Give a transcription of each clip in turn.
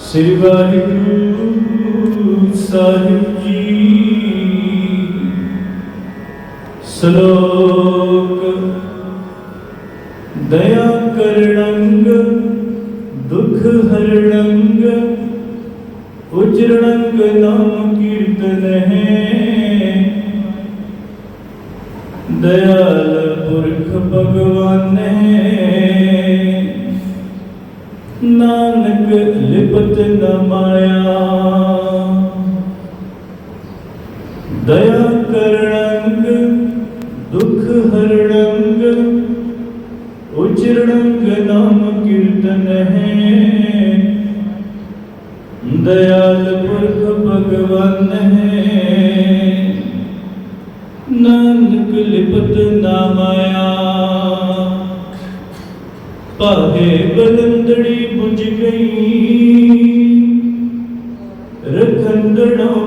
ਸ੍ਰੀ ਵਾਹਿਗੁਰੂ ਸਾਹਿਬ ਜੀ ਸ਼ਲੋਕ ਦਇਆ ਕਰਣੰਗ ਦੁਖ ਹਰਣੰਗ ਉਜਰਣੰਗ ਨਾਮ ਕੀਰਤਨ ਹੈ ਦਇਆਲ ਪੁਰਖ ਭਗਵਾਨ ਹੈ ਪਾਹੇ ਬਲੰਦੜੀ ਬੁਝ ਗਈ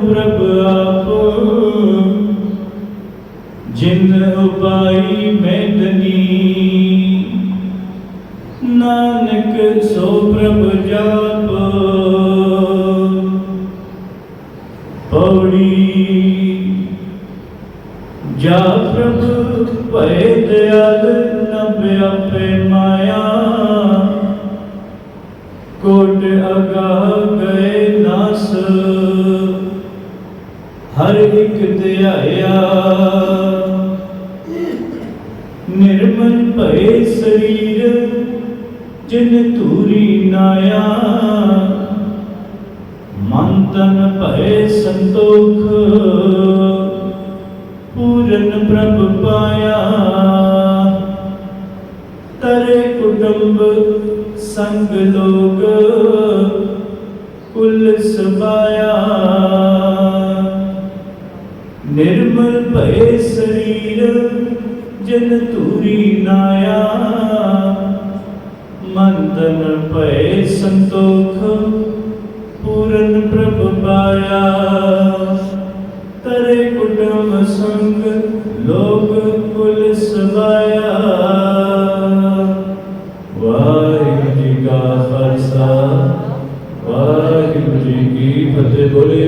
ਪ੍ਰਭ ਆਪ। ਜਿਨ ਉਪਾਈ ਮੈਦਨੀ ਨਾਨਕ ਸੋ ਪ੍ਰਭ ਜਾਪ। ਪੌੜੀ ਜਾ ਪ੍ਰਭ ਭੈ ਦਿਆਲ ਨ ਵਿਆਪੇ ਮਾਇਆ। ਕੋਟ ਅਗਾ ਗਏ ਨਾਸ। ਹਰ ਇੱਕ ਧਿਆਇਆ ਨਿਰਮਲ ਭਏ ਸਰੀਰ, ਜਿਨ ਧੂਰੀ ਨਾਇਆ ਮਨ ਤਨ ਭਏ ਸੰਤੋਖ, ਪੂਰਨ ਪ੍ਰਭ ਪਾਇਆ। ਤਰੇ ਕੁਟੰਬ ਸੰਗ ਲੋਗ ਕੁਲ ਸਬਾਇਆ। ਨਿਰਮਲ ਭਏ ਸਰੀਰ, ਜਨ ਤੂਰੀ ਨਾਇਆ ਮੰਤਨ ਭਏ ਸੰਤੋਖ, ਪੂਰਨ ਪ੍ਰਭ ਪਾਇਆ। ਤਰੇ ਕੁਟਮ ਸੰਗ, ਲੋਕ ਕੁਲ ਸਵਾਇਆ। ਵਾਹਿਗੁਰੂ ਜੀ ਕਾ ਖਾਲਸਾ, ਵਾਹਿਗੁਰੂ ਜੀ ਕੀ ਫਤਿਹ। ਬੋਲੇ